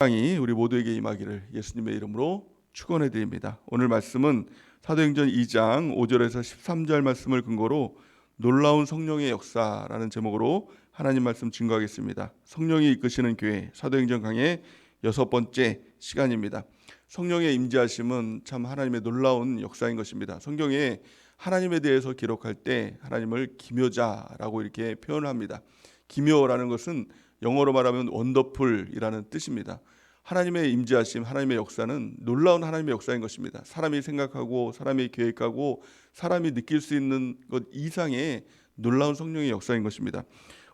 땅이 우리 모두에게 임하기를 예수님의 이름으로 축원해 드립니다. 오늘 말씀은 사도행전 2장 5절에서 13절 말씀을 근거로 놀라운 성령의 역사라는 제목으로 하나님 말씀 증거하겠습니다. 성령이 이끄시는 교회 사도행전 강의 여섯 번째 시간입니다. 성령의 임재하심은 참 하나님의 놀라운 역사인 것입니다. 성경에 하나님에 대해서 기록할 때 하나님을 기묘자라고 이렇게 표현합니다. 기묘라는 것은 영어로 말하면 원더풀이라는 뜻입니다. 하나님의 임재하심, 하나님의 역사는 놀라운 하나님의 역사인 것입니다. 사람이 생각하고 사람이 계획하고 사람이 느낄 수 있는 것 이상의 놀라운 성령의 역사인 것입니다.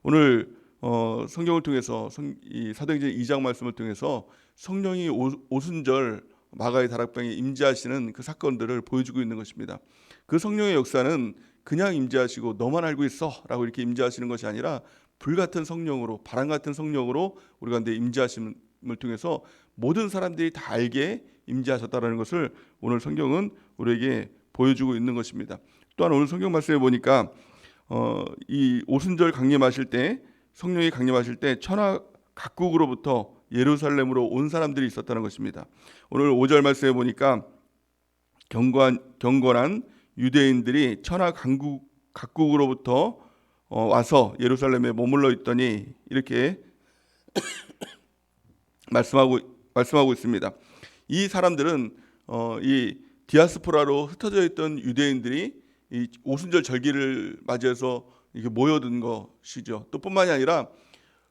오늘 어, 성경을 통해서 성, 이 사도행전 2장 말씀을 통해서 성령이 오, 오순절 마가의 다락방에 임재하시는 그 사건들을 보여주고 있는 것입니다. 그 성령의 역사는 그냥 임재하시고 너만 알고 있어라고 이렇게 임재하시는 것이 아니라 불 같은 성령으로 바람 같은 성령으로 우리 가운데 임재하심을 통해서 모든 사람들이 다 알게 임재하셨다라는 것을 오늘 성경은 우리에게 보여주고 있는 것입니다. 또한 오늘 성경 말씀에 보니까 어, 이 오순절 강림하실 때 성령이 강림하실 때 천하 각국으로부터 예루살렘으로 온 사람들이 있었다는 것입니다. 오늘 5절 말씀에 보니까 경건 경건한 유대인들이 천하 강국 각국으로부터 어, 와서 예루살렘에 머물러 있더니 이렇게 말씀하고 말씀하고 있습니다. 이 사람들은 어, 이 디아스포라로 흩어져 있던 유대인들이 이 오순절 절기를 맞이해서 이게 모여든 것이죠. 또 뿐만이 아니라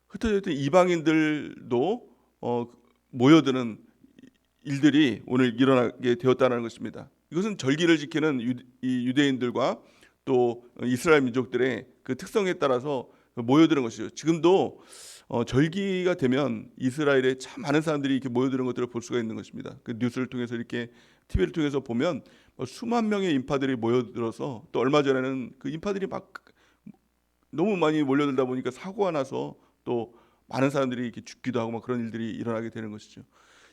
흩어져 있던 이방인들도 어, 모여드는 일들이 오늘 일어나게 되었다는 것입니다. 이것은 절기를 지키는 유대인들과 또 이스라엘 민족들의 그 특성에 따라서 모여드는 것이죠. 지금도 어, 절기가 되면 이스라엘에 참 많은 사람들이 이렇게 모여드는 것들을 볼 수가 있는 것입니다. 그 뉴스를 통해서 이렇게 TV를 통해서 보면 뭐 수만 명의 인파들이 모여들어서 또 얼마 전에는 그 인파들이 막 너무 많이 몰려들다 보니까 사고가 나서 또 많은 사람들이 이렇게 죽기도 하고 막 그런 일들이 일어나게 되는 것이죠.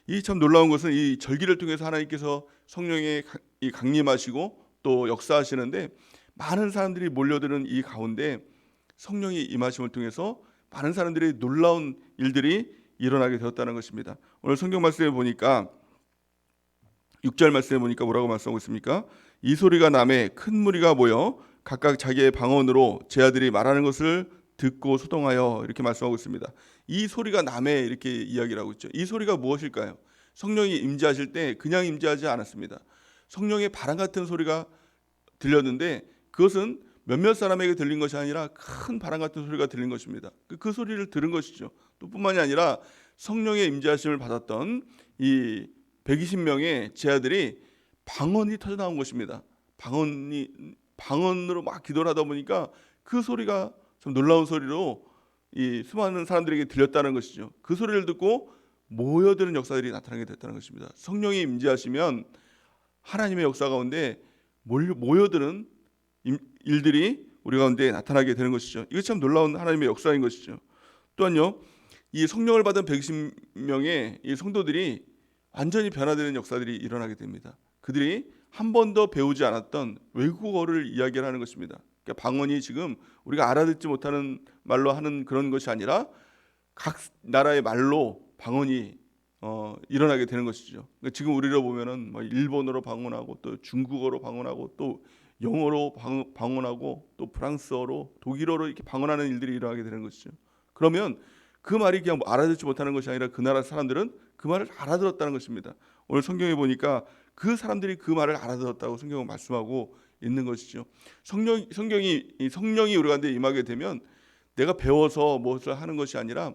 이 참 놀라운 것은 이 절기를 통해서 하나님께서 성령의 강림하시고 또 역사하시는데 많은 사람들이 몰려드는 이 가운데 성령이 임하심을 통해서 많은 사람들이 놀라운 일들이 일어나게 되었다는 것입니다. 오늘 성경 말씀에 보니까 6절 말씀에 보니까 뭐라고 말씀하고 있습니까? 이 소리가 남에 큰 무리가 모여 각각 자기의 방언으로 제 아들이 말하는 것을 듣고 소동하여 이렇게 말씀하고 있습니다. 이 소리가 남에 이렇게 이야기를 하고 있죠. 이 소리가 무엇일까요? 성령이 임재하실 때 그냥 임재하지 않았습니다. 성령의 바람 같은 소리가 들렸는데 그것은 몇몇 사람에게 들린 것이 아니라 큰 바람 같은 소리가 들린 것입니다. 그, 그 소리를 들은 것이죠. 또 뿐만이 아니라 성령의 임재하심을 받았던 이 120명의 제아들이 방언이 터져 나온 것입니다. 방언이 방언으로 막 기도를 하다 보니까 그 소리가 좀 놀라운 소리로 이 수많은 사람들에게 들렸다는 것이죠. 그 소리를 듣고 모여드는 역사들이 나타나게 됐다는 것입니다. 성령이 임재하시면 하나님의 역사 가운데 모여드는 임- 일들이 우리 가운데 나타나게 되는 것이죠. 이것 참 놀라운 하나님의 역사인 것이죠. 또한요, 이 성령을 받은 110명의 이 성도들이 완전히 변화되는 역사들이 일어나게 됩니다. 그들이 한 번도 배우지 않았던 외국어를 이야기를 하는 것입니다. 그러니까 방언이 지금 우리가 알아듣지 못하는 말로 하는 그런 것이 아니라 각 나라의 말로 방언이 어, 일어나게 되는 것이죠. 그러니까 지금 우리로 보면은 뭐 일본어로 방언하고 또 중국어로 방언하고 또 영어로 방, 방언하고 또 프랑스어로 독일어로 이렇게 방언하는 일들이 일어나게 되는 것이죠. 그러면 그 말이 그냥 뭐 알아듣지 못하는 것이 아니라 그 나라 사람들은 그 말을 알아들었다는 것입니다. 오늘 성경에 보니까 그 사람들이 그 말을 알아들었다고 성경은 말씀하고 있는 것이죠. 성령 성경이 이 성령이 우리 가운데 임하게 되면 내가 배워서 무엇을 하는 것이 아니라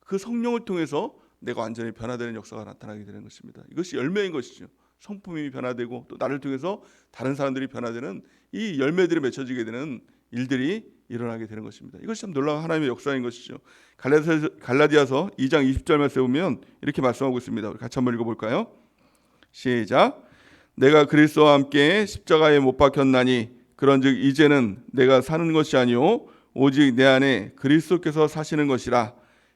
그 성령을 통해서 내가 완전히 변화되는 역사가 나타나게 되는 것입니다. 이것이 열매인 것이죠. 성품이 변화되고 또 나를 통해서 다른 사람들이 변화되는 이 열매들이 맺혀지게 되는 일들이 일어나게 되는 것입니다. 이것이 참 놀라운 하나님의 역사인 것이죠. 갈라디아서, 갈라디아서 2장 20절 말씀에 보면 이렇게 말씀하고 있습니다. 같이 한번 읽어볼까요? 시작. 내가 그리스도와 함께 십자가에 못 박혔나니 그런즉 이제는 내가 사는 것이 아니요 오직 내 안에 그리스도께서 사시는 것이라.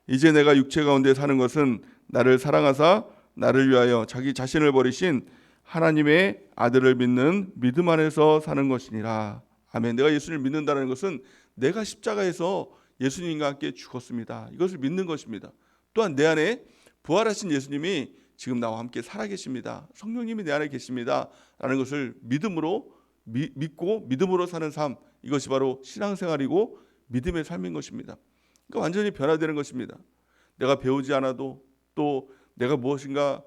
이제 내가 육체 가운데 사는 것은 나를 사랑하사 나를 위하여 자기 자신을 버리신 하나님의 아들을 믿는 믿음 안에서 사는 것이니라. 아멘. 내가 예수를 믿는다는 것은 내가 십자가에서 예수님과 함께 죽었습니다. 이것을 믿는 것입니다. 또한 내 안에 부활하신 예수님이 지금 나와 함께 살아계십니다. 성령님이 내 안에 계십니다 라는 것을 믿음으로 미- 믿고 믿음으로 사는 삶 이것이 바로 신앙생활이고 믿음의 삶인 것입니다. 그러니까 완전히 변화되는 것입니다. 내가 배우지 않아도 또 내가 무엇인가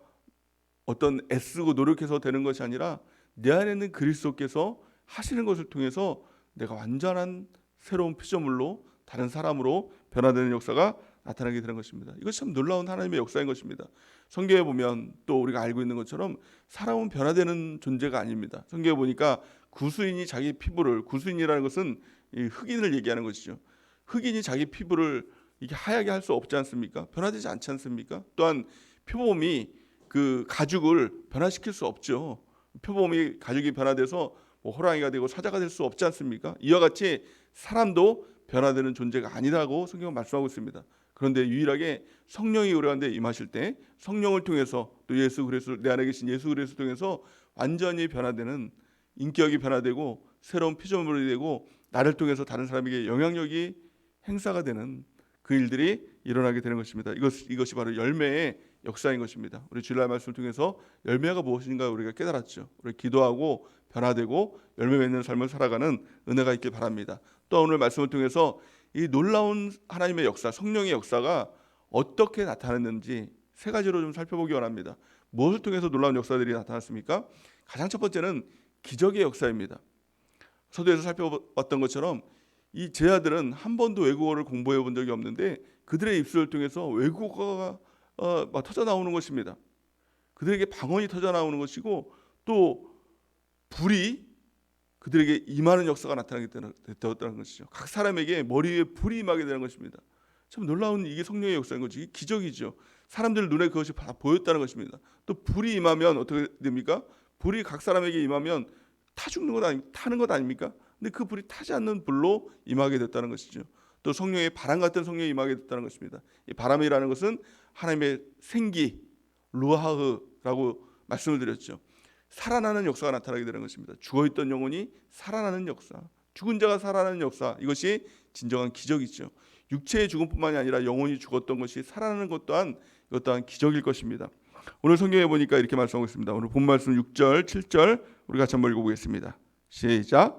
어떤 애쓰고 노력해서 되는 것이 아니라 내 안에 있는 그리스도께서 하시는 것을 통해서 내가 완전한 새로운 피조물로 다른 사람으로 변화되는 역사가 나타나게 되는 것입니다. 이것이 참 놀라운 하나님의 역사인 것입니다. 성경에 보면 또 우리가 알고 있는 것처럼 사람은 변화되는 존재가 아닙니다. 성경에 보니까 구수인이 자기 피부를 구수인이라는 것은 이 흑인을 얘기하는 것이죠. 흑인이 자기 피부를 이게 하얗게 할 수 없지 않습니까? 변화되지 않지 않습니까? 또한 표범이 그 가죽을 변화시킬 수 없죠. 표범이 가죽이 변화돼서 뭐 호랑이가 되고 사자가 될 수 없지 않습니까? 이와 같이 사람도 변화되는 존재가 아니라고 성경은 말씀하고 있습니다. 그런데 유일하게 성령이 우리 가운데 임하실 때 성령을 통해서 또 예수 그리스도 내 안에 계신 예수 그리스도 통해서 완전히 변화되는 인격이 변화되고 새로운 피조물이 되고 나를 통해서 다른 사람에게 영향력이 행사가 되는 그 일들이 일어나게 되는 것입니다. 이것 이것이 바로 열매의 역사인 것입니다. 우리 주일날 말씀을 통해서 열매가 무엇인가 우리가 깨달았죠. 우리 기도하고 변화되고 열매 맺는 삶을 살아가는 은혜가 있길 바랍니다. 또 오늘 말씀을 통해서 이 놀라운 하나님의 역사, 성령의 역사가 어떻게 나타났는지 세 가지로 좀 살펴보기 원합니다. 무엇을 통해서 놀라운 역사들이 나타났습니까? 가장 첫 번째는 기적의 역사입니다. 서두에서 살펴봤던 것처럼 이 제자들은 한 번도 외국어를 공부해 본 적이 없는데 그들의 입술을 통해서 외국어가 어, 막 터져 나오는 것입니다. 그들에게 방언이 터져 나오는 것이고 또 불이 그들에게 임하는 역사가 나타나게 되었다는 것이죠. 각 사람에게 머리 위에 불이 임하게 되는 것입니다. 참 놀라운 이게 성령의 역사인 거죠. 이게 기적이죠. 사람들 눈에 그것이 다 보였다는 것입니다. 또 불이 임하면 어떻게 됩니까? 불이 각 사람에게 임하면 타 죽는 것 아니 타는 것 아닙니까? 근데 그 불이 타지 않는 불로 임하게 됐다는 것이죠. 또 성령의 바람 같은 성령이 임하게 됐다는 것입니다. 이 바람이라는 것은 하나님의 생기 루하흐라고 말씀을 드렸죠. 살아나는 역사가 나타나게 되는 것입니다. 죽어 있던 영혼이 살아나는 역사, 죽은 자가 살아나는 역사 이것이 진정한 기적이죠. 육체의 죽음뿐만이 아니라 영혼이 죽었던 것이 살아나는 것 또한 이것 또한 기적일 것입니다. 오늘 성경에 보니까 이렇게 말씀하고 있습니다. 오늘 본 말씀 6절, 7절 우리 같이 한번 읽어보겠습니다. 시작.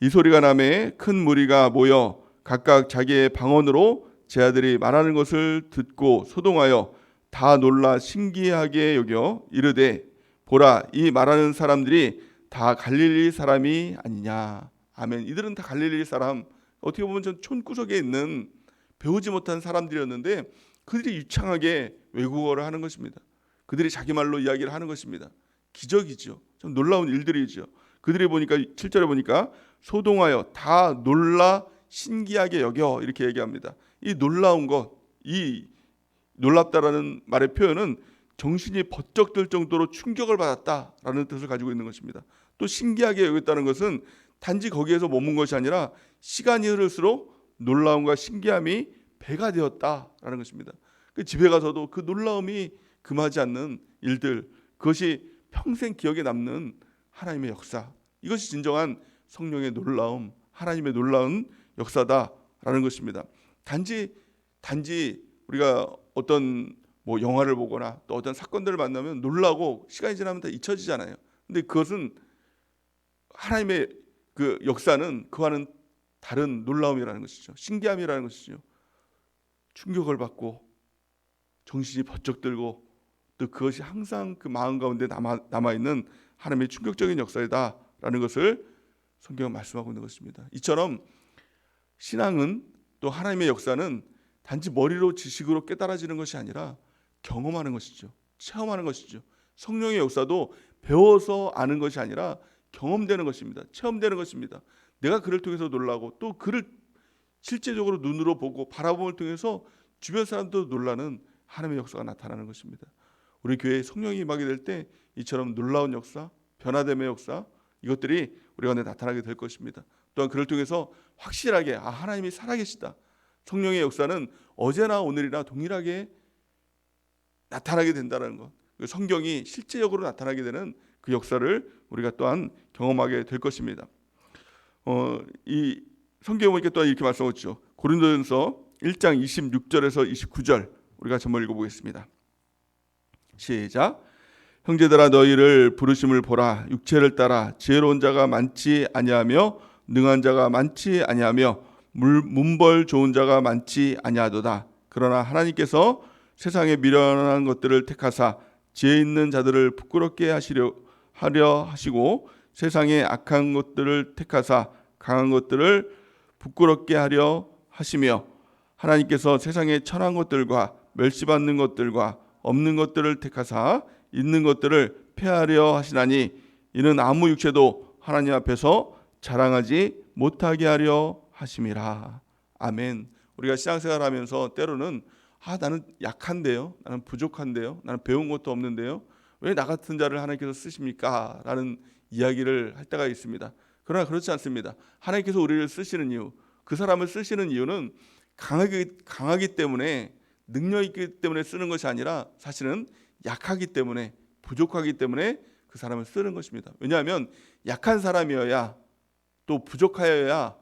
이 소리가 남에 큰 무리가 모여 각각 자기의 방언으로 제 아들이 말하는 것을 듣고 소동하여 다 놀라 신기하게 여겨 이르되 보라 이 말하는 사람들이 다 갈릴리 사람이 아니냐? 아멘. 이들은 다 갈릴리 사람. 어떻게 보면 전 촌구석에 있는 배우지 못한 사람들이었는데 그들이 유창하게 외국어를 하는 것입니다. 그들이 자기 말로 이야기를 하는 것입니다. 기적이죠. 좀 놀라운 일들이죠. 그들이 보니까 7절에 보니까 소동하여 다 놀라 신기하게 여겨 이렇게 얘기합니다 이 놀라운 것, 이 놀랍다라는 말의 표현은 정신이 번쩍 들 정도로 충격을 받았다라는 뜻을 가지고 있는 것입니다. 또 신기하게 여겼다는 것은 단지 거기에서 머문 것이 아니라 시간이 흐를수록 놀라움과 신기함이 배가 되었다라는 것입니다. 그 집에 가서도 그 놀라움이 금하지 않는 일들, 그것이 평생 기억에 남는 하나님의 역사. 이것이 진정한 성령의 놀라움, 하나님의 놀라운 역사다라는 것입니다. 단지 단지 우리가 어떤 뭐 영화를 보거나 또 어떤 사건들을 만나면 놀라고 시간이 지나면 다 잊혀지잖아요. 근데 그것은 하나님의 그 역사는 그와는 다른 놀라움이라는 것이죠. 신기함이라는 것이죠. 충격을 받고 정신이 번쩍 들고 또 그것이 항상 그 마음 가운데 남아 남아 있는 하나님의 충격적인 역사이다라는 것을 성경은 말씀하고 있는 것입니다. 이처럼 신앙은 또 하나님의 역사는 단지 머리로 지식으로 깨달아지는 것이 아니라 경험하는 것이죠. 체험하는 것이죠. 성령의 역사도 배워서 아는 것이 아니라 경험되는 것입니다. 체험되는 것입니다. 내가 그를 통해서 놀라고 또 그를 실제적으로 눈으로 보고 바라봄을 통해서 주변 사람도 놀라는 하나님의 역사가 나타나는 것입니다. 우리 교회에 성령이 임하게 될 때 이처럼 놀라운 역사, 변화됨의 역사 이것들이 우리 가운데 나타나게 될 것입니다. 또한 그를 통해서 확실하게 아 하나님이 살아계시다. 성령의 역사는 어제나 오늘이나 동일하게 나타나게 된다는 것. 그 성경이 실제적으로 나타나게 되는 그 역사를 우리가 또한 경험하게 될 것입니다. 어, 이 성경에 보니까 또한 이렇게 말씀하죠. 고린도전서 1장 26절에서 29절 우리가 한번 읽어보겠습니다. 시작. 형제들아 너희를 부르심을 보라 육체를 따라 지혜로운 자가 많지 아니하며 능한 자가 많지 아니하며 물, 문벌 좋은 자가 많지 아니하도다. 그러나 하나님께서 세상에 미련한 것들을 택하사 지혜 있는 자들을 부끄럽게 하시려 하려 하시고 세상에 악한 것들을 택하사 강한 것들을 부끄럽게 하려 하시며 하나님께서 세상에 천한 것들과 멸시받는 것들과 없는 것들을 택하사 있는 것들을 폐하려 하시나니 이는 아무 육체도 하나님 앞에서 자랑하지 못하게 하려 하심이라. 아멘. 우리가 신앙생활 하면서 때로는 아 나는 약한데요, 나는 부족한데요, 나는 배운 것도 없는데요. 왜 나 같은 자를 하나님께서 쓰십니까? 라는 이야기를 할 때가 있습니다. 그러나 그렇지 않습니다. 하나님께서 우리를 쓰시는 이유, 그 사람을 쓰시는 이유는 강하기 강하기 때문에 능력 있기 때문에 쓰는 것이 아니라 사실은 약하기 때문에 부족하기 때문에 그 사람을 쓰는 것입니다. 왜냐하면 약한 사람이어야 또 부족하여야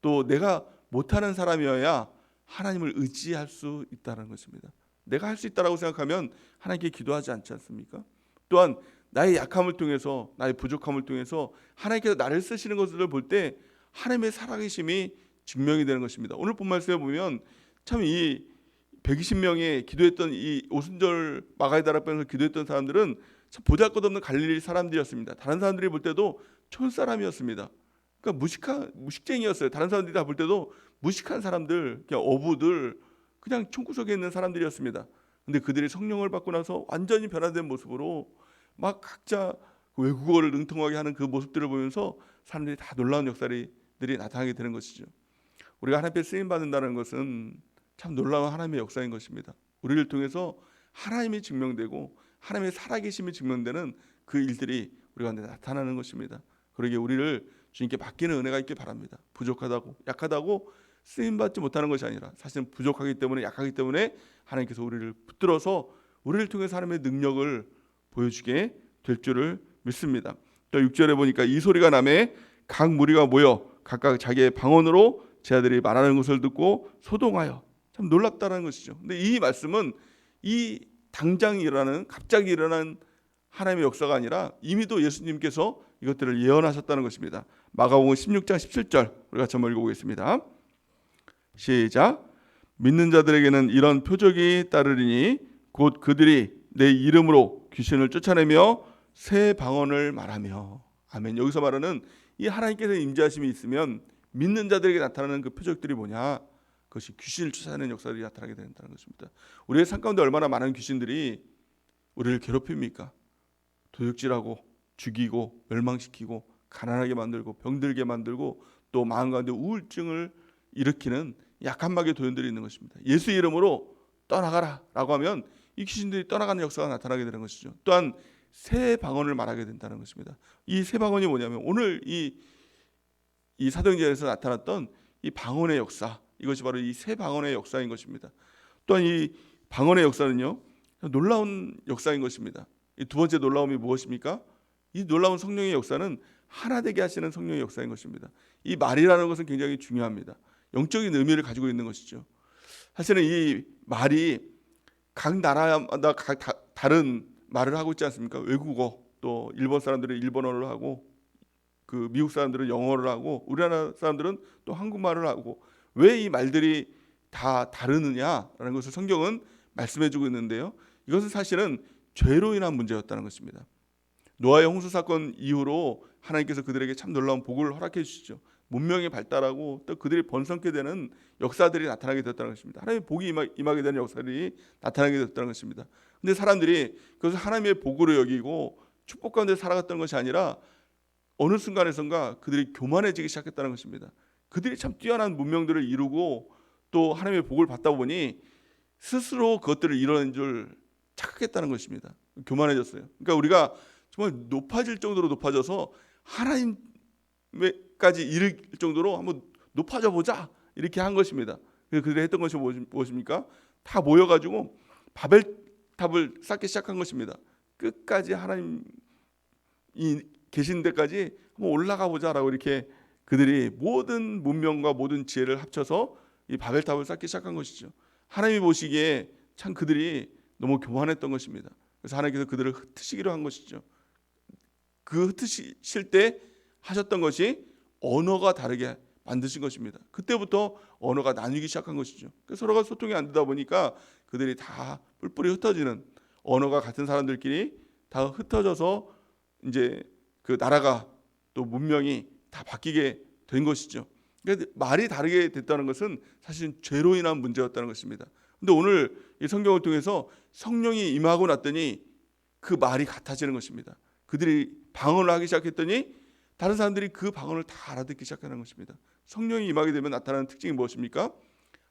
또 내가 못하는 사람이어야 하나님을 의지할 수 있다는 것입니다. 내가 할 수 있다라고 생각하면 하나님께 기도하지 않지 않습니까? 또한 나의 약함을 통해서 나의 부족함을 통해서 하나님께서 나를 쓰시는 것을 볼 때 하나님의 살아계심이 증명이 되는 것입니다. 오늘 본 말씀에 보면 참 이 120명의 기도했던 이 오순절 마가의 다락방에서 기도했던 사람들은 참 보잘것없는 갈릴리 사람들이었습니다. 다른 사람들이 볼 때도 촌 사람이었습니다. 그러니까 무식한 무식쟁이였어요. 다른 사람들이 다 볼 때도 무식한 사람들, 그냥 어부들, 그냥 총구석에 있는 사람들이었습니다. 근데 그들이 성령을 받고 나서 완전히 변화된 모습으로 막 각자 그 외국어를 능통하게 하는 그 모습들을 보면서 사람들이 다 놀라운 역사들이 나타나게 되는 것이죠. 우리가 하나님께 쓰임 받는다는 것은 참 놀라운 하나님의 역사인 것입니다. 우리를 통해서 하나님이 증명되고 하나님의 살아계심이 증명되는 그 일들이 우리 가운데 나타나는 것입니다. 그러기에 우리를 주님께 맡기는 은혜가 있길 바랍니다. 부족하다고 약하다고 쓰임 받지 못하는 것이 아니라 사실은 부족하기 때문에 약하기 때문에 하나님께서 우리를 붙들어서 우리를 통해서 하나님의 능력을 보여주게 될 줄을 믿습니다. 또 6절에 보니까 이 소리가 남에 각 무리가 모여 각각 자기의 방언으로 제 아들이 말하는 것을 듣고 소동하여 참 놀랍다는 것이죠. 근데 이 말씀은 이 당장 일어나는 갑자기 일어난 하나님의 역사가 아니라 이미도 예수님께서 이것들을 예언하셨다는 것입니다. 마가복음 16장 17절 우리가 한번 읽어보겠습니다. 시작. 믿는 자들에게는 이런 표적이 따르리니 곧 그들이 내 이름으로 귀신을 쫓아내며 새 방언을 말하며 아멘. 여기서 말하는 이 하나님께서 임재하심이 있으면 믿는 자들에게 나타나는 그 표적들이 뭐냐? 그것이 귀신을 쫓아내는 역사들이 나타나게 된다는 것입니다. 우리의 삶 가운데 얼마나 많은 귀신들이 우리를 괴롭힙니까? 도둑질하고 죽이고 멸망시키고 가난하게 만들고 병들게 만들고 또 마음 가운데 우울증을 일으키는 약한 마귀의 도연들이 있는 것입니다. 예수 이름으로 떠나가라라고 하면 이 귀신들이 떠나가는 역사가 나타나게 되는 것이죠. 또한 새 방언을 말하게 된다는 것입니다. 이 새 방언이 뭐냐면 오늘 이, 이 사도행전에서 나타났던 이 방언의 역사 이것이 바로 이 새 방언의 역사인 것입니다. 또한 이 방언의 역사는요 놀라운 역사인 것입니다. 이두 번째 놀라움이 무엇입니까? 이 놀라운 성령의 역사는 하나 되게 하시는 성령의 역사인 것입니다. 이 말이라는 것은 굉장히 중요합니다. 영적인 의미를 가지고 있는 것이죠. 사실은 이 말이 각 나라마다 각 다, 다른 말을 하고 있지 않습니까? 외국어 또 일본 사람들은 일본어를 하고 그 미국 사람들은 영어를 하고 우리나라 사람들은 또 한국말을 하고 왜 이 말들이 다 다르느냐라는 것을 성경은 말씀해주고 있는데요. 이것은 사실은 죄로 인한 문제였다는 것입니다. 노아의 홍수 사건 이후로 하나님께서 그들에게 참 놀라운 복을 허락해 주시죠. 문명이 발달하고 또 그들이 번성케 되는 역사들이 나타나게 됐다는 것입니다. 하나님의 복이 임하, 게 되는 역사들이 나타나게 됐다는 것입니다. 근데 사람들이 그것을 하나님의 복으로 여기고 축복 가운데 살아갔던 것이 아니라 어느 순간에선가 그들이 교만해지기 시작했다는 것입니다. 그들이 참 뛰어난 문명들을 이루고 또 하나님의 복을 받다 보니 스스로 그것들을 이뤄낸 줄 착각했다는 것입니다. 교만해졌어요. 그러니까 우리가 정말 높아질 정도로 높아져서 하나님까지 이를 정도로 한번 높아져 보자 이렇게 한 것입니다. 그들이 했던 것이 무엇입니까? 다 모여가지고 바벨탑을 쌓기 시작한 것입니다. 끝까지 하나님이 계신 데까지 한번 올라가 보자라고 이렇게 그들이 모든 문명과 모든 지혜를 합쳐서 이 바벨탑을 쌓기 시작한 것이죠. 하나님이 보시기에 참 그들이 너무 교만했던 것입니다. 그래서 하나님께서 그들을 흩으시기로 한 것이죠. 그 흩으실 때 하셨던 것이 언어가 다르게 만드신 것입니다. 그때부터 언어가 나뉘기 시작한 것이죠. 그래서 서로가 소통이 안 되다 보니까 그들이 다 뿔뿔이 흩어지는 언어가 같은 사람들끼리 다 흩어져서 이제 그 나라가 또 문명이 다 바뀌게 된 것이죠. 그러니까 말이 다르게 됐다는 것은 사실 죄로 인한 문제였다는 것입니다. 근데 오늘 이 성경을 통해서 성령이 임하고 났더니 그 말이 같아지는 것입니다. 그들이 방언을 하기 시작했더니 다른 사람들이 그 방언을 다 알아듣기 시작하는 것입니다. 성령이 임하게 되면 나타나는 특징이 무엇입니까?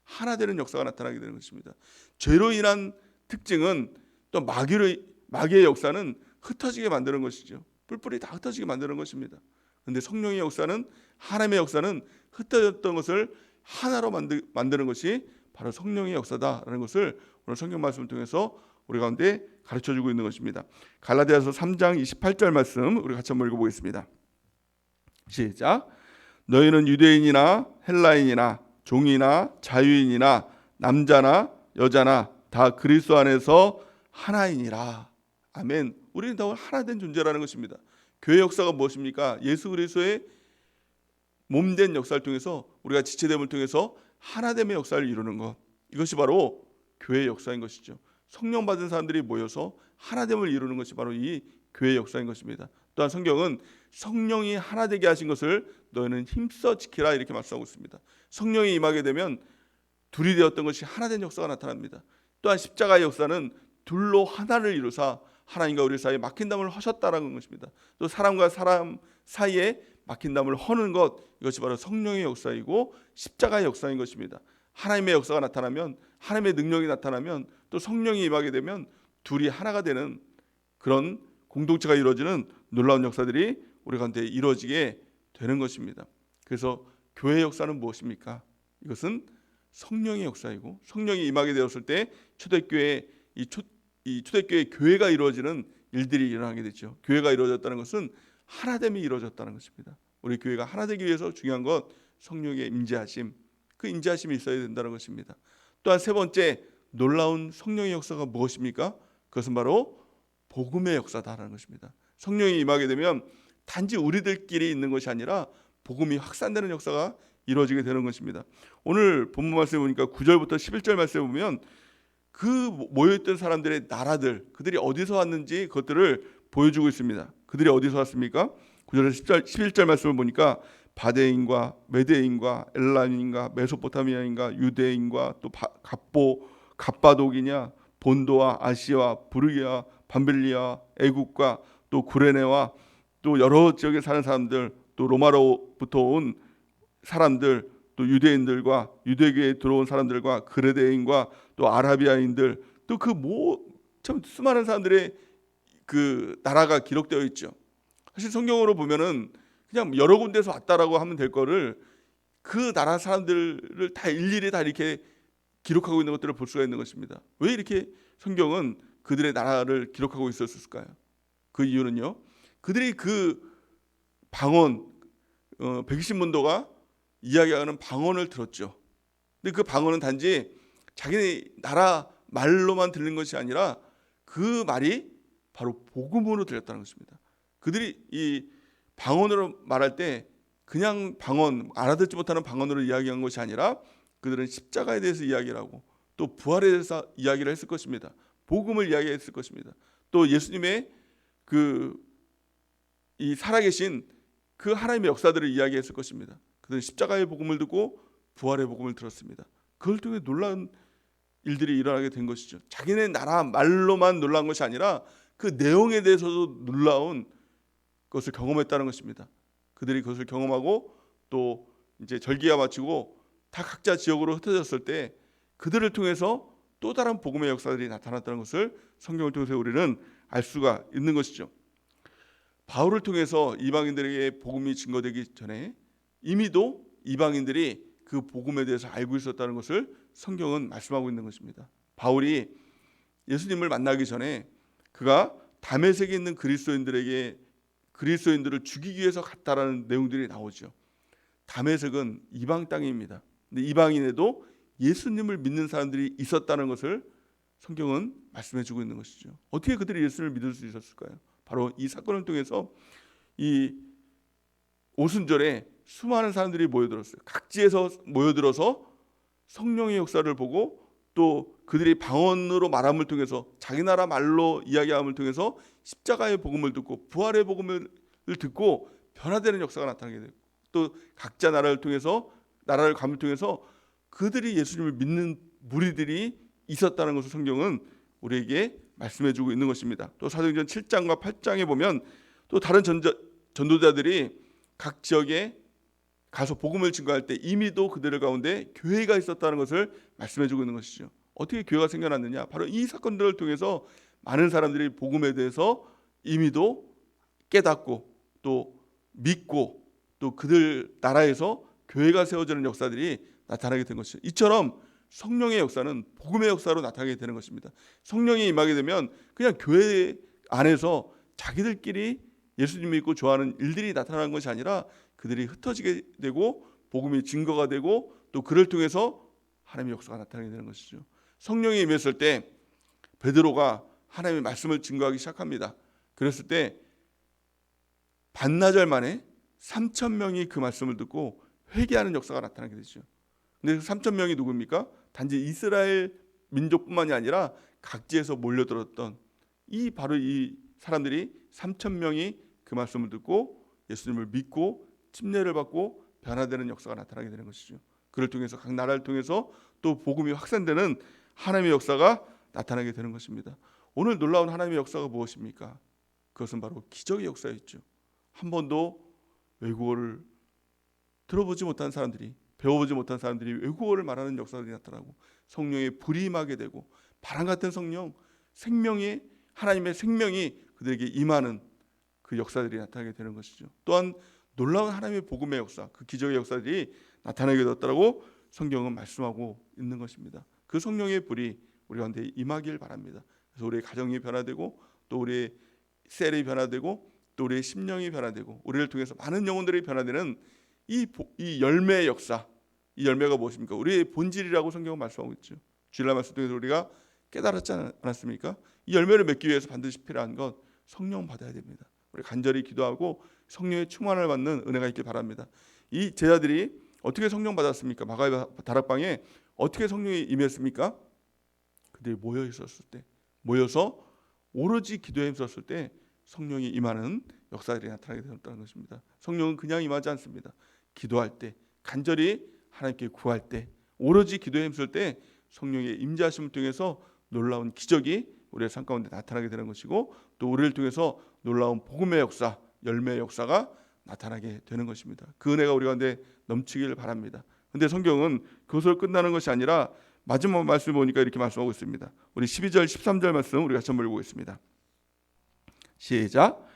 하나 되는 역사가 나타나게 되는 것입니다. 죄로 인한 특징은 또 마귀로 마귀의 역사는 흩어지게 만드는 것이죠. 뿔뿔이 다 흩어지게 만드는 것입니다. 근데 성령의 역사는 하나님의 역사는 흩어졌던 것을 하나로 만드, 만드는 것이 바로 성령의 역사다라는 것을 오늘 성경 말씀을 통해서 우리 가운데 가르쳐 주고 있는 것입니다. 갈라디아서 3장 28절 말씀 우리 같이 한번 읽어 보겠습니다. 시작. 너희는 유대인이나 헬라인이나 종이나 자유인이나 남자나 여자나 다 그리스도 안에서 하나이니라. 아멘. 우리는 다 하나 된 존재라는 것입니다. 교회 역사가 무엇입니까? 예수 그리스도의 몸된 역사를 통해서 우리가 지체됨을 통해서 하나됨의 역사를 이루는 것. 이것이 바로 교회의 역사인 것이죠. 성령 받은 사람들이 모여서 하나됨을 이루는 것이 바로 이 교회의 역사인 것입니다. 또한 성경은 성령이 하나 되게 하신 것을 너희는 힘써 지키라 이렇게 말씀하고 있습니다. 성령이 임하게 되면 둘이 되었던 것이 하나 된 역사가 나타납니다. 또한 십자가의 역사는 둘로 하나를 이루사 하나님과 우리 사이에 막힌 담을 허셨다라는 것입니다. 또 사람과 사람 사이에 막힌 담을 허는 것 이것이 바로 성령의 역사이고 십자가의 역사인 것입니다. 하나님의 역사가 나타나면 하나님의 능력이 나타나면 또 성령이 임하게 되면 둘이 하나가 되는 그런 공동체가 이루어지는 놀라운 역사들이 우리 가운데 이루어지게 되는 것입니다. 그래서 교회 역사는 무엇입니까? 이것은 성령의 역사이고 성령이 임하게 되었을 때 초대교회 이, 초, 이 초대교회 교회가 이루어지는 일들이 일어나게 되죠. 교회가 이루어졌다는 것은 하나됨이 이루어졌다는 것입니다. 우리 교회가 하나 되기 위해서 중요한 것 성령의 임재하심, 그 임재하심이 있어야 된다는 것입니다. 또한 세 번째 놀라운 성령의 역사가 무엇입니까? 그것은 바로 복음의 역사다라는 것입니다. 성령이 임하게 되면 단지 우리들끼리 있는 것이 아니라 복음이 확산되는 역사가 이루어지게 되는 것입니다. 오늘 본문 말씀에 보니까 9절부터 11절 말씀에 보면 그 모여있던 사람들의 나라들 그들이 어디서 왔는지 그것들을 보여주고 있습니다. 그들이 어디서 왔습니까? 9절에서 10절, 11절 말씀을 보니까 바데인과 메데인과 엘람인과 메소포타미아인과 유대인과 또 바, 갑보 갑바독이냐 본도와 아시아 부르기아 밤빌리아 애국과 또 구레네와 또 여러 지역에 사는 사람들 또 로마로부터 온 사람들 또 유대인들과 유대교에 들어온 사람들과 그레데인과 또 아라비아인들 또 그 뭐참 수많은 사람들의 그 나라가 기록되어 있죠. 사실 성경으로 보면은 그냥 여러 군데서 왔다라고 하면 될 거를 그 나라 사람들을 다 일일이 다 이렇게 기록하고 있는 것들을 볼 수가 있는 것입니다. 왜 이렇게 성경은 그들의 나라를 기록하고 있었을까요? 그 이유는요. 그들이 그 방언 어, 백신문도가 이야기하는 방언을 들었죠. 근데 그 방언은 단지 자기네 나라 말로만 들린 것이 아니라 그 말이 바로 복음으로 들렸다는 것입니다. 그들이 이 방언으로 말할 때 그냥 방언 알아듣지 못하는 방언으로 이야기한 것이 아니라 그들은 십자가에 대해서 이야기를 하고 또 부활에 대해서 이야기를 했을 것입니다. 복음을 이야기했을 것입니다. 또 예수님의 그 이 살아계신 그 하나님의 역사들을 이야기했을 것입니다. 그들은 십자가의 복음을 듣고 부활의 복음을 들었습니다. 그걸 통해 놀라운 일들이 일어나게 된 것이죠. 자기네 나라 말로만 놀란 것이 아니라 그 내용에 대해서도 놀라운 것을 경험했다는 것입니다. 그들이 그것을 경험하고 또 이제 절기가 마치고 다 각자 지역으로 흩어졌을 때 그들을 통해서 또 다른 복음의 역사들이 나타났다는 것을 성경을 통해서 우리는 알 수가 있는 것이죠. 바울을 통해서 이방인들에게 복음이 증거되기 전에 이미도 이방인들이 그 복음에 대해서 알고 있었다는 것을 성경은 말씀하고 있는 것입니다. 바울이 예수님을 만나기 전에 그가 담에색에 있는 그리스도인들에게 그리스도인들을 죽이기 위해서 갔다라는 내용들이 나오죠. 담에색은 이방 땅입니다. 근데 이방인에도 예수님을 믿는 사람들이 있었다는 것을 성경은 말씀해 주고 있는 것이죠. 어떻게 그들이 예수를 믿을 수 있었을까요? 바로 이 사건을 통해서 이 오순절에 수많은 사람들이 모여들었어요. 각지에서 모여들어서 성령의 역사를 보고 또 그들이 방언으로 말함을 통해서 자기 나라 말로 이야기함을 통해서 십자가의 복음을 듣고 부활의 복음을 듣고 변화되는 역사가 나타나게 되고 또 각자 나라를 통해서 나라를 감을 통해서 그들이 예수님을 믿는 무리들이 있었다는 것을 성경은 우리에게 말씀해 주고 있는 것입니다. 또 사도행전 7장과 8장에 보면 또 다른 전자, 전도자들이 각 지역에 가서 복음을 증거할 때 이미도 그들 가운데 교회가 있었다는 것을 말씀해 주고 있는 것이죠. 어떻게 교회가 생겨났느냐? 바로 이 사건들을 통해서 많은 사람들이 복음에 대해서 이미도 깨닫고 또 믿고 또 그들 나라에서 교회가 세워지는 역사들이 나타나게 된 것이죠. 이처럼 성령의 역사는 복음의 역사로 나타나게 되는 것입니다. 성령이 임하게 되면 그냥 교회 안에서 자기들끼리 예수님 믿고 좋아하는 일들이 나타나는 것이 아니라 그들이 흩어지게 되고 복음이 증거가 되고 또 그를 통해서 하나님의 역사가 나타나게 되는 것이죠. 성령이 임했을 때 베드로가 하나님의 말씀을 증거하기 시작합니다. 그랬을 때 반나절 만에 3천 명이 그 말씀을 듣고 회개하는 역사가 나타나게 되죠. 근데 그 3천 명이 누굽니까? 단지 이스라엘 민족뿐만이 아니라 각지에서 몰려들었던 이 바로 이 사람들이 3천 명이 그 말씀을 듣고 예수님을 믿고 침례를 받고 변화되는 역사가 나타나게 되는 것이죠. 그를 통해서 각 나라를 통해서 또 복음이 확산되는 하나님의 역사가 나타나게 되는 것입니다. 오늘 놀라운 하나님의 역사가 무엇입니까? 그것은 바로 기적의 역사였죠. 한 번도 외국어를 들어보지 못한 사람들이 배워보지 못한 사람들이 외국어를 말하는 역사들이 나타나고 성령의 불이 임하게 되고 바람 같은 성령 생명의 하나님의 생명이 그들에게 임하는 그 역사들이 나타나게 되는 것이죠. 또한 놀라운 하나님의 복음의 역사, 그 기적의 역사들이 나타나게 되었다고 성경은 말씀하고 있는 것입니다. 그 성령의 불이 우리 가운데 임하길 바랍니다. 그래서 우리의 가정이 변화되고 또 우리의 셀이 변화되고 또 우리의 심령이 변화되고 우리를 통해서 많은 영혼들이 변화되는 이, 보- 이 열매의 역사, 이 열매가 무엇입니까? 우리의 본질이라고 성경은 말씀하고 있죠. 주일날 말씀 통해서 우리가 깨달았지 않았습니까? 이 열매를 맺기 위해서 반드시 필요한 것 성령 받아야 됩니다. 우리 간절히 기도하고 성령의 충만을 받는 은혜가 있길 바랍니다. 이 제자들이 어떻게 성령 받았습니까? 마가의 다락방에 어떻게 성령이 임했습니까? 그들이 모여 있었을 때, 모여서 오로지 기도에 힘썼을 때 성령이 임하는 역사들이 나타나게 되었다는 것입니다. 성령은 그냥 임하지 않습니다. 기도할 때, 간절히 하나님께 구할 때, 오로지 기도에 힘쓸 때 성령의 임재하심을 통해서 놀라운 기적이 우리의 삶 가운데 나타나게 되는 것이고 또 우리를 통해서 놀라운 복음의 역사, 열매의 역사가 나타나게 되는 것입니다. 그 은혜가 우리 가운데 넘치기를 바랍니다. 근데 성경은 그것으로 끝나는 것이 아니라 마지막 말씀 보니까 이렇게 말씀하고 있습니다. 우리 12절 13절 말씀 우리 같이 한번 읽어보겠습니다. 시작.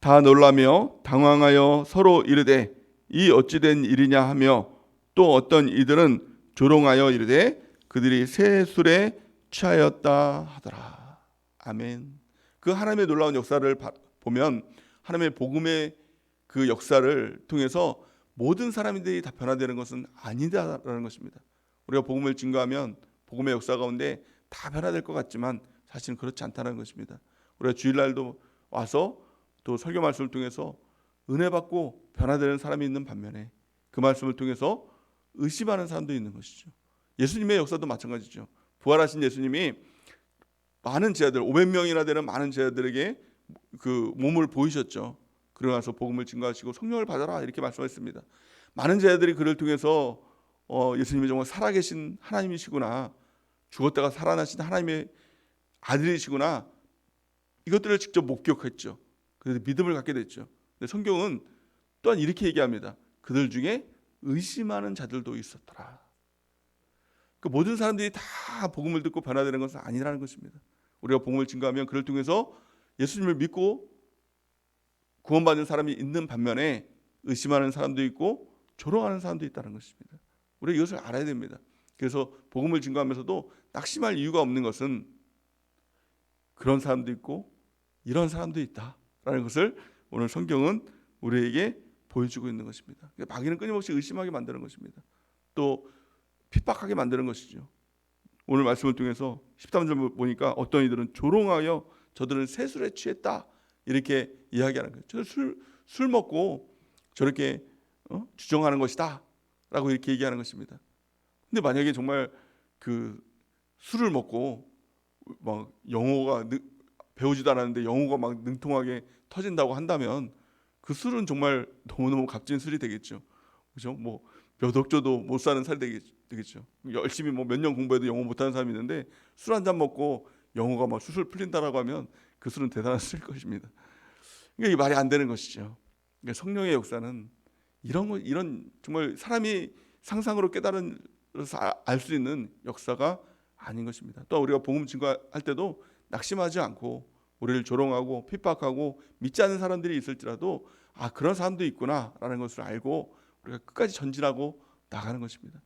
다 놀라며 당황하여 서로 이르되 이 어찌된 일이냐 하며 또 어떤 이들은 조롱하여 이르되 그들이 새 술에 취하였다 하더라. 아멘. 그 하나님의 놀라운 역사를 바- 보면 하나님의 복음의 그 역사를 통해서 모든 사람들이 다 변화되는 것은 아니다라는 것입니다. 우리가 복음을 증거하면 복음의 역사 가운데 다 변화될 것 같지만 사실은 그렇지 않다는 것입니다. 우리가 주일날도 와서 또 설교 말씀을 통해서 은혜 받고 변화되는 사람이 있는 반면에 그 말씀을 통해서 의심하는 사람도 있는 것이죠. 예수님의 역사도 마찬가지죠. 부활하신 예수님이 많은 제자들 500명이나 되는 많은 제자들에게 그 몸을 보이셨죠. 그러고 나서 복음을 증거하시고 성령을 받아라 이렇게 말씀했습니다. 많은 제자들이 그를 통해서 어, 예수님이 정말 살아계신 하나님이시구나 죽었다가 살아나신 하나님의 아들이시구나 이것들을 직접 목격했죠. 그래서 믿음을 갖게 됐죠. 근데 성경은 또한 이렇게 얘기합니다. 그들 중에 의심하는 자들도 있었더라. 그 모든 사람들이 다 복음을 듣고 변화되는 것은 아니라는 것입니다. 우리가 복음을 증거하면 그를 통해서 예수님을 믿고 구원받는 사람이 있는 반면에 의심하는 사람도 있고 조롱하는 사람도 있다는 것입니다. 우리가 이것을 알아야 됩니다. 그래서 복음을 증거하면서도 낙심할 이유가 없는 것은 그런 사람도 있고 이런 사람도 있다라는 것을 오늘 성경은 우리에게 보여주고 있는 것입니다. 그러니까 마귀는 끊임없이 의심하게 만드는 것입니다. 또 핍박하게 만드는 것이죠. 오늘 말씀을 통해서 13절 보니까 어떤 이들은 조롱하여 저들은 세술에 취했다 이렇게 이야기하는 거예요. 저술 술 먹고 저렇게 어? 주정하는 것이다 라고 이렇게 얘기하는 것입니다. 근데 만약에 정말 그 술을 먹고 막 영어가 느- 배우지도 않았는데 영어가 막 능통하게 터진다고 한다면 그 술은 정말 너무너무 값진 술이 되겠죠. 그죠? 뭐 몇 억조도 못 사는 되겠, 되겠죠. 열심히 뭐 몇 년 공부해도 영어 못하는 사람이 있는데 술 한 잔 먹고 영어가 막 술술 풀린다라고 하면 그 술은 대단한 술일 것입니다. 그러니까 이게 말이 안 되는 것이죠. 그러니까 성령의 역사는 이런 거 이런 정말 사람이 상상으로 깨달은 알수 있는 역사가 아닌 것입니다. 또 우리가 복음 증거할 때도 낙심하지 않고 우리를 조롱하고 핍박하고 믿지 않는 사람들이 있을지라도 아 그런 사람도 있구나라는 것을 알고 우리가 끝까지 전진하고 나가는 것입니다.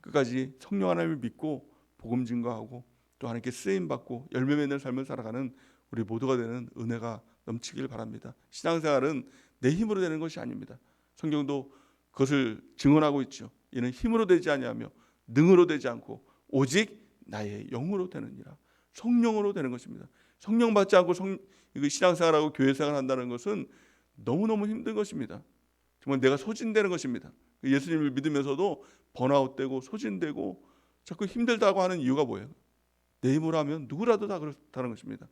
끝까지 성령 하나님을 믿고 복음 증거하고 또 하나님께 쓰임 받고 열매 맺는 삶을 살아가는 우리 모두가 되는 은혜가 넘치길 바랍니다. 신앙생활은 내 힘으로 되는 것이 아닙니다. 성경도 그것을 증언하고 있죠. 이는 힘으로 되지 아니하며 능으로 되지 않고 오직 나의 영으로 되느니라. 성령으로 되는 것입니다. 성령 받지 않고 성, 신앙생활하고 교회생활 한다는 것은 너무너무 힘든 것입니다. 정말 내가 소진되는 것입니다. 예수님을 믿으면서도 번아웃되고 소진되고 자꾸 힘들다고 하는 이유가 뭐예요? 내 힘으로 하면 누구라도 다 그렇다는 것입니다.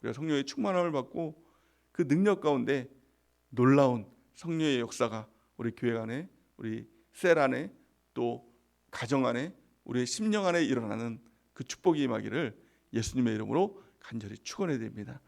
우리가 성령의 충만함을 받고 그 능력 가운데 놀라운 성령의 역사가 우리 교회 안에 우리 셀 안에 또 가정 안에 우리의 심령 안에 일어나는 그 축복이 임하기를 예수님의 이름으로 간절히 축원해 드립니다.